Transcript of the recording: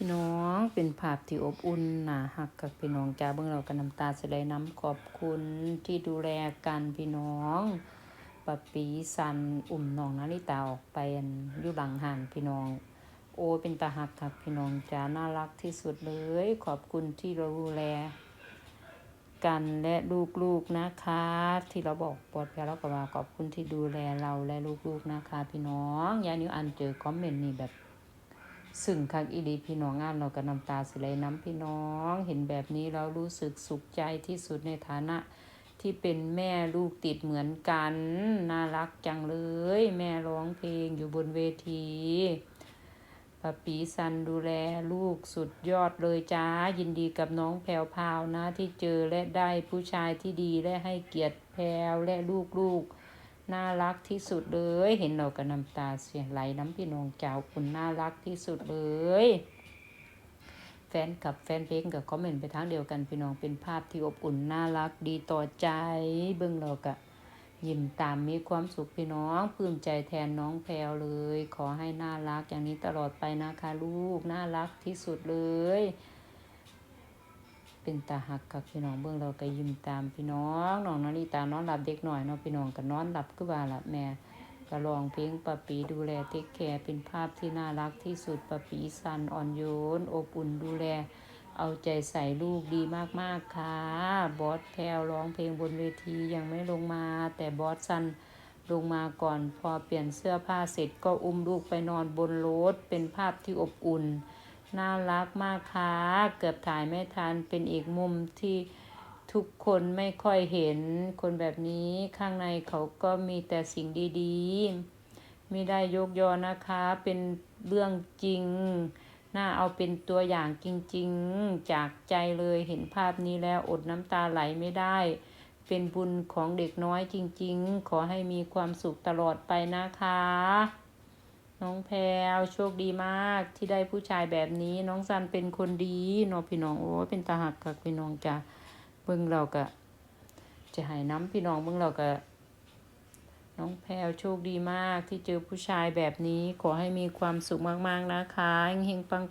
พี่น้องเป็นภาพที่อบอุ่นนาหักกับพี่น้องจ้าเบิ่งเรากันน้ำตาแสไลน้ำขอบคุณที่ดูแลกันพี่น้องปะปีสันอุ่มน้องนาริตาออกไปอยู่หลังหันพี่น้อง โอเป็นตาหักครับพี่น้องจ้าน่ารักที่สุดเลย ขอบคุณที่เราดูแลกันและลูกๆนะคะ ที่เราบอกปลอดภัยแล้วก็ว่าขอบคุณที่ดูแลเราและลูกๆนะคะ พี่น้องยานิวอันเจอคอมเมนต์นี่แบบ ซึ่งคักอีดีพี่น้องงานเราก็น้ำตาสิไหลน้ำพี่น้อง เห็นแบบนี้เรารู้สึกสุขใจที่สุดในฐานะที่เป็นแม่ลูกติดเหมือนกัน น่ารักจังเลย แม่ร้องเพลงอยู่บนเวทีปะปีซันดูแลลูกสุดยอดเลยจ้า ยินดีกับน้องแพรวพาวนะที่เจอและได้ผู้ชายที่ดีและให้เกียรติแพรวและลูกๆ น่ารักที่สุดเลย เห็นเรากับน้ำตาเสียไหลน้ำพี่น้องเจ้าคุณน่ารักที่สุดเลยแฟนกับแฟนเพลงกับคอมเมนต์ไปทางเดียวกันพี่น้องเป็นภาพที่อบอุ่นน่ารักดีต่อใจเบิ่งเรากะยิ้มตามมีความสุขพี่น้องปลื้มใจแทนน้องแพรวเลย ขอให้น่ารักอย่างนี้ตลอดไปนะคะลูกน่ารักที่สุดเลย เป็นตาหักกับพี่น้องเบิ่งเราก็ยิ้มตามพี่น้องน้องนาริตานอนหลับเด็กหน่อยเนาะพี่น้องก็นอนหลับคือว่าละแม่ก็ร้องเพลงปะปีดูแลเทคแคร์เป็นภาพที่น่ารักที่สุดปะปีสันอ่อนโยนอบอุ่นดูแล เอาใจใส่ลูกดีมากๆค่ะบอสแพลวร้องเพลงบนเวทียังไม่ลงมา แต่บอสซันลงมาก่อนพอเปลี่ยนเสื้อผ้าเสร็จก็อุ้มลูกไปนอนบนรถเป็นภาพที่อบอุ่น น่ารักมากค่ะเกือบถ่ายไม่ทันเป็นอีกมุมที่ทุกคนไม่ค่อยเห็นคนแบบนี้ข้างในเขาก็มีแต่สิ่งดีๆ ไม่ได้ยกยอนะคะ เป็นเรื่องจริง น่าเอาเป็นตัวอย่างจริงๆ จากใจเลยเห็นภาพนี้แล้วอดน้ำตาไหลไม่ได้ เป็นบุญของเด็กน้อยจริงๆ ขอให้มีความสุขตลอดไปนะคะ น้องแพลวโชคดีมากที่ได้ผู้ชายแบบนี้ น้องซันเป็นคนดีเนาะพี่น้องโอ้เป็นตาหักกับพี่น้องจ้ะเบิ่งเราก็จะหายน้ำพี่น้องเบิ่งเราก็น้องแพลวโชคดีมากที่เจอผู้ชายแบบนี้ ขอให้มีความสุขมากๆนะคะเฮงๆปัง